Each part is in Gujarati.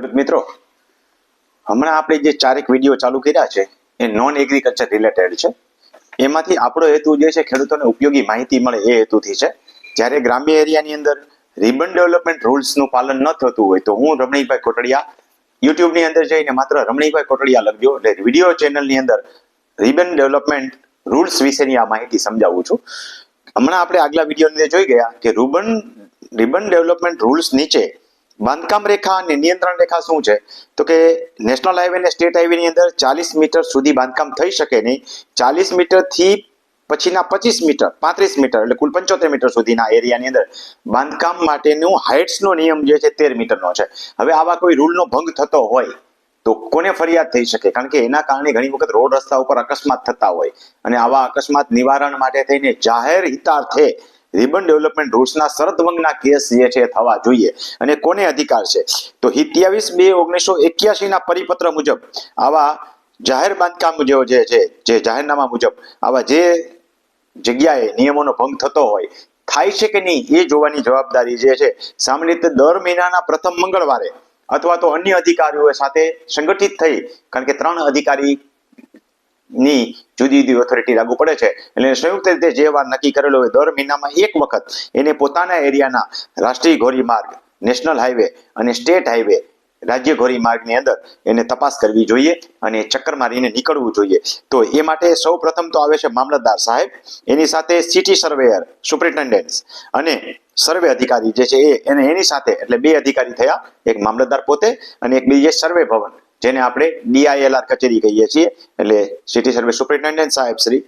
ખેડૂત મિત્રો, હમણાં આપણે જે ચારેક વીડિયો ચાલુ કર્યા છે, એ નોન એગ્રીકલ્ચર રિલેટેડ છે. એમાંથી આપણો હેતુ જે છે, ખેડૂતોને ઉપયોગી માહિતી મળે એ હેતુથી છે. જ્યારે ગ્રામ્ય એરિયાની અંદર રિબન ડેવલપમેન્ટ રૂલ્સનું પાલન ન થતું હોય, તો હું રમણીભાઈ કોટડિયા યુટ્યુબની અંદર જઈને માત્ર રમણીભાઈ કોટડિયા લખજો, એટલે વીડિયો ચેનલની અંદર રિબન ડેવલપમેન્ટ રૂલ્સ વિશેની આ માહિતી સમજાવું છું. હમણાં આપણે આગલા વિડીયોની જોઈ ગયા કે રૂબન રિબન ડેવલપમેન્ટ રૂલ્સ નીચે બાંધકામ રેખા અને નિયંત્રણ રેખા શું છે? તો કે નેશનલ હાઈવે અને સ્ટેટ હાઈવેની અંદર ચાલીસ મીટર સુધી બાંધકામ થઈ શકે નહીં. ચાલીસ મીટરથી પછીના પચીસ મીટર, પાંત્રીસ મીટર એટલે કુલ પંચોતેર મીટર સુધીના એરિયાની અંદર બાંધકામ માટેનું હાઇટ્સનો નિયમ જે છે તેર મીટરનો છે. હવે આવા કોઈ રૂલનો ભંગ થતો હોય તો કોને ફરિયાદ થઈ શકે? કારણ કે એના કારણે ઘણી વખત રોડ રસ્તા ઉપર અકસ્માત થતા હોય અને આવા અકસ્માત નિવારણ માટે થઈને જાહેર હિતાર્થે રિબન ડેવલપમેન્ટ રૂલ્સના શરત ભંગના કેસ જે છે થવા જોઈએ. અને કોને અધિકાર છે? તો સત્યાવીસ બે ઓગણીસો એક્યાસીના પરિપત્ર મુજબ આવા જાહેર બાંધકામ જે જે છે, જે જાહેરનામા મુજબ આવા જે જગ્યાએ નિયમોનો ભંગ થતો હોય, થાય છે કે નહીં એ જોવાની જવાબદારી જે છે, સામાન્ય રીતે દર મહિનાના પ્રથમ મંગળવારે અથવા તો અન્ય અધિકારીઓ સાથે સંગઠિત થઈ, કારણ કે ત્રણ અધિકારી ની જુદી જુદી ઓથોરિટી લાગુ પડે છે. એટલે સંયુક્ત રીતે જે વાર નક્કી કરેલો હોય, દર મહિનામાં એક વખત એને પોતાના એરિયાના રાષ્ટ્રીય ધોરીમાર્ગ નેશનલ હાઈવે અને સ્ટેટ હાઈવે રાજ્ય ધોરીમાર્ગની અંદર એને તપાસ કરવી જોઈએ અને ચક્કર મારીને નીકળવું જોઈએ. તો એ માટે સૌ પ્રથમ તો આવે છે મામલતદાર સાહેબ. એની સાથે સિટી સર્વેયર સુપ્રિન્ટેન્ડન્ટ અને સર્વે અધિકારી જે છે એ એને એની સાથે, એટલે બે અધિકારી થયા, એક મામલતદાર પોતે અને એક બીજે સર્વે ભવન. જેને આપણે ડીઆઈએલઆર કચેરી કહીએ છીએ, એટલે સિટી સર્વિસ સુપરિન્ટેન્ડન્ટ સાહેબ શ્રી.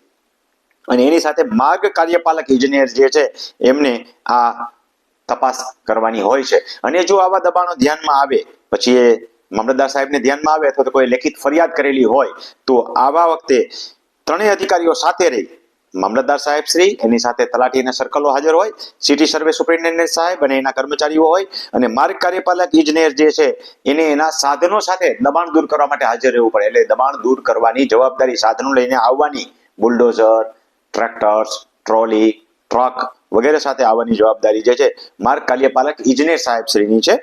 અને એની સાથે માર્ગ કાર્યપાલક ઇજનેર જે છે, એમને આ તપાસ કરવાની હોય છે. અને જો આવા દબાણો ધ્યાનમાં આવે, પછી એ મામલતદાર સાહેબને ધ્યાનમાં આવે અથવા તો કોઈ લેખિત ફરિયાદ કરેલી હોય, તો આવા વખતે ત્રણેય અધિકારીઓ સાથે રહી મામલતદાર સાહેબ શ્રી, એની સાથે તલાટી અને સર્કલો હાજર હોય, સિટી સર્વે સુપ્રિન્ટેન્ડન્ટ સાહેબ અને એના કર્મચારીઓ હોય, અને માર્ગ કાર્યપાલક ઇજનેર જે છે, એને એના સાધનો સાથે દબાણ દૂર કરવા માટે હાજર રહેવું પડે. એટલે દબાણ દૂર કરવાની જવાબદારી સાધનો લઈને આવવાની. બુલડોઝર, ટ્રેક્ટર્સ, ટ્રોલી, ટ્રક વગેરે સાથે આવવાની જવાબદારી જે છે માર્ગ કાર્યપાલક ઇજનેર સાહેબ શ્રીની છે.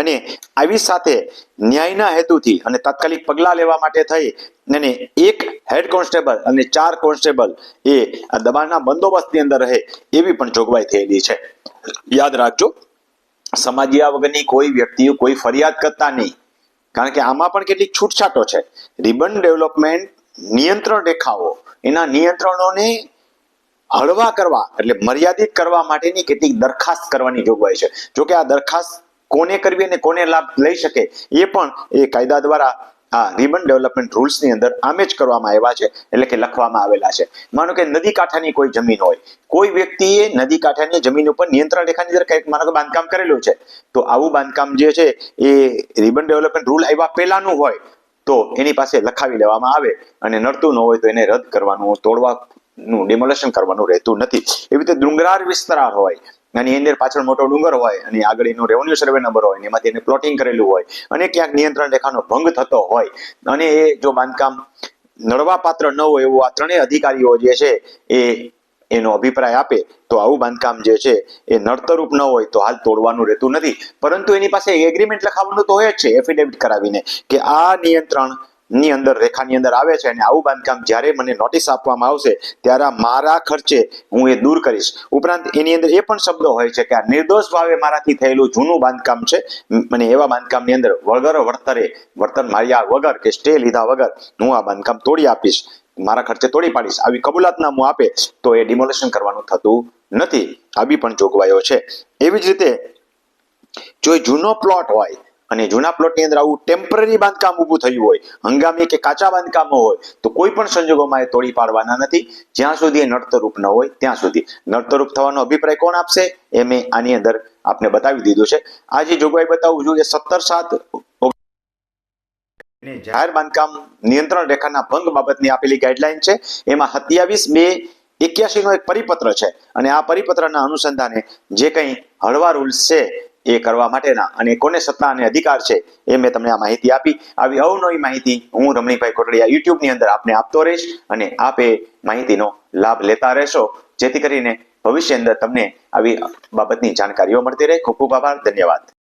અને આવી સાથે ન્યાયના હેતુથી અને તાત્કાલિક પગલાં લેવા માટે થઈ અને એક હેડ કોન્સ્ટેબલ અને ચાર કોન્સ્ટેબલ એ આ દબાણના બંદોબસ્તની અંદર રહે એવી પણ જોગવાઈ થયેલી છે. યાદ રાખજો, સમાજિયા વગરની કોઈ વ્યક્તિઓ કોઈ ફરિયાદ કરતા નહીં. કારણ કે આમાં પણ કેટલીક છૂટછાટો છે. રિબન ડેવલપમેન્ટ નિયંત્રણ રેખાઓ, એના નિયંત્રણોને હળવા કરવા એટલે મર્યાદિત કરવા માટેની કેટલીક દરખાસ્ત કરવાની જોગવાઈ છે. જો કે આ દરખાસ્ત કોને કરવી અને કોને લાભ લઈ શકે એ પણ એ કાયદા દ્વારા આ રિબન ડેવલપમેન્ટ રૂલ્સની અંદર આમે જ કરવામાં આવ્યા છે, એટલે કે લખવામાં આવેલા છે. માનો કે નદી કાંઠાની કોઈ જમીન હોય, કોઈ વ્યક્તિએ નદી કાંઠાની જમીન ઉપર નિયંત્રણ રેખાની અંદર કંઈક માનો કે બાંધકામ કરેલું છે, તો આવું બાંધકામ જે છે એ રિબન ડેવલપમેન્ટ રૂલ આવ્યા પહેલાનું હોય, તો એની પાસે લખાવી લેવામાં આવે અને નડતું ન હોય તો એને રદ કરવાનું, તોડવા નું ડિમોલેશન કરવાનું રહેતું નથી. એવી રીતે ડુંગરાળ વિસ્તાર હોય, અને એની પાછળ મોટો ડુંગર હોય, અને આગળ એનો રેવન્યુ સર્વે નંબર હોય એમાંથી એને પ્લોટિંગ કરેલું હોય, અને ક્યાંક નિયંત્રણ રેખાનો ભંગ થતો હોય, અને એ જો બાંધકામ નડવા પાત્ર ન હોય, એવું આ ત્રણેય અધિકારીઓ જે છે, એ એનો અભિપ્રાય આપે, તો આવું બાંધકામ જે છે, એ નડતરૂપ ન હોય, તો હાલ તોડવાનું રહેતું નથી. પરંતુ એની પાસે એગ્રીમેન્ટ લખાવવાનું તો હોય જ છે એફિડેવિટ કરાવીને, કે આ નિયંત્રણ ની અંદર, રેખાની અંદર આવે છે અને આવું બાંધકામ જ્યારે મને નોટિસ આપવામાં આવશે, ત્યારે મારા ખર્ચે હું એ દૂર કરીશ. ઉપરાંત એની અંદર એ પણ શબ્દો હોય છે કે આ નિર્દોષ ભાવે મારાથી થયેલું જૂનું બાંધકામ છે. અને એવા બાંધકામની અંદર વગર વર્તરે વર્તન માર્યા વગર કે સ્ટે લીધા વગર હું આ બાંધકામ તોડી આપીશ. મારા ખર્ચે તોડી પાડીશ. આવી કબૂલાતનામું આપે તો એ ડિમોલેશન કરવાનું થતું નથી. આવી પણ જોગવાઈઓ છે. એવી જ રીતે જો જૂનો પ્લોટ હોય અને જૂના પ્લોટની અંદર આવું ટેમ્પરરી બાંધકામ ઊભું થયું હોય, હંગામી કે કાચા બાંધકામો હોય, તો કોઈ પણ સંજોગોમાં એ તોડી પાડવાના નથી. જ્યાં સુધી એ નડતરૂપ ન હોય, ત્યાં સુધી. નડતરૂપ થવાનો અભિપ્રાય કોણ આપશે? એ મેં આની અંદર આપને બતાવી દીધું છે. આ જે જોગવાઈ બતાવું છું એ સત્તર સાત જાહેર બાંધકામ નિયંત્રણ રેખાના ભંગ બાબતની આપેલી ગાઈડલાઈન છે. એમાં સત્યાવીસ બે એક્યાસી નો એક પરિપત્ર છે. અને આ પરિપત્રના અનુસંધાને જે કંઈ હળવા રૂલ્સ છે એ કરવા માટેના અને કોને સત્તા અને અધિકાર છે એ મેં તમને આ માહિતી આપી. આવી અવનવી માહિતી હું રમણીભાઈ કોટડિયા યુટ્યુબની અંદર આપને આપતો રહીશ અને આપ એ માહિતીનો લાભ લેતા રહેશો. જેથી કરીને ભવિષ્ય અંદર તમને આવી બાબતની જાણકારીઓ મળતી રહે. ખૂબ ખૂબ આભાર. ધન્યવાદ.